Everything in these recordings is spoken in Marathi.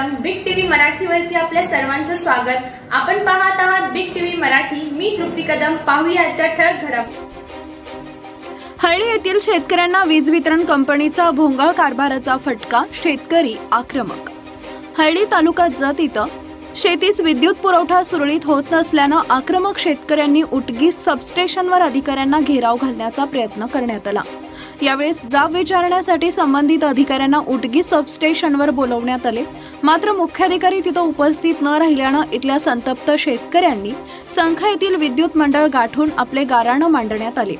सर्वप्रथम बिग टीव्ही मराठीवरती आपल्या सर्वांचं स्वागत. आपण पाहत आहात बिग टीव्ही मराठी. मी तृप्ती कदम. पाहूया आजच्या ठळक घडामोडी हळदी येथील शेतकऱ्यांना वीज वितरण कंपनीचा भोंगळ कारभाराचा फटका शेतकरी आक्रमक. हळदी तालुका जत इथं शेतीस विद्युत पुरवठा सुरळीत होत नसल्यानं आक्रमक शेतकऱ्यांनी उटगी सबस्टेशनवर अधिकाऱ्यांना घेराव घालण्याचा प्रयत्न करण्यात आला. यावेळेस जाब विचारण्यासाठी संबंधित अधिकाऱ्यांना उटगी सबस्टेशनवर बोलवण्यात आले. मात्र मुख्याधिकारी तिथं उपस्थित न राहिल्यानं इथल्या संतप्त शेतकऱ्यांनी संख येथील विद्युत मंडळ गाठून आपले गाराणं मांडण्यात आले.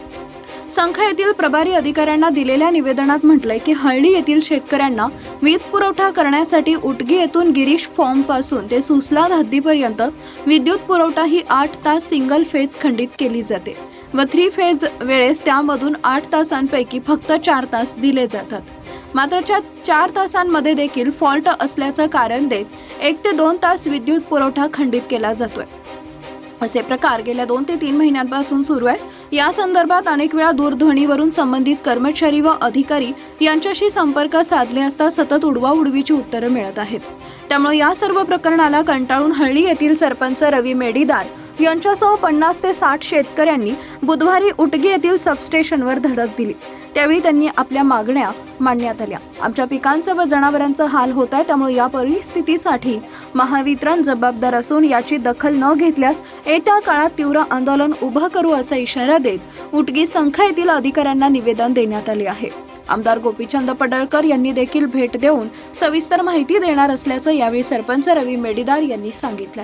संख येथील प्रभारी अधिकाऱ्यांना दिलेल्या निवेदनात म्हटलंय की हळदी येथील शेतकऱ्यांना वीज पुरवठा करण्यासाठी उटगी येथून गिरीश फॉर्मपासून ते सुसला हद्दीपर्यंत विद्युत पुरवठा ही आठ तास सिंगल फेज खंडित केली जाते. व थ्री फेज वेळेस त्यामधून आठ तासांपैकी फक्त चार तास दिले जातात. मात्र चार तासांमध्ये देखील फॉल्ट असल्याचं कारण देत एक ते दोन तास विद्युत पुरवठा खंडित केला जातोय. असे प्रकार गेल्या दोन ते तीन महिन्यांपासून सुरू आहेत. या संदर्भात अनेक वेळा दूरध्वनीवरून संबंधित कर्मचारी व अधिकारी यांच्याशी संपर्क साधले असता सतत उडवाउडवीची उत्तरं मिळत आहेत. त्यामुळे या सर्व प्रकरणाला कंटाळून हळ्ळी येथील सरपंच रवी मेडीदार यांच्यासह पन्नास ते साठ शेतकऱ्यांनी बुधवारी उटगी येथील सबस्टेशनवर धडक दिली. त्यावेळी त्यांनी आपल्या मागण्या मांडण्यात आल्या. आमच्या पिकांचं व जनावरांचं हाल होत आहे त्यामुळे या परिस्थितीसाठी महावितरण जबाबदार असून याची दखल न घेतल्यास येत्या काळात तीव्र आंदोलन उभं करू असा इशारा देत उटगी संख्या येथील अधिकाऱ्यांना निवेदन देण्यात आले आहे. आमदार गोपीचंद पडळकर यांनी देखील भेट देऊन सविस्तर माहिती देणार असल्याचं यावेळी सरपंच रवी मेडीदार यांनी सांगितलं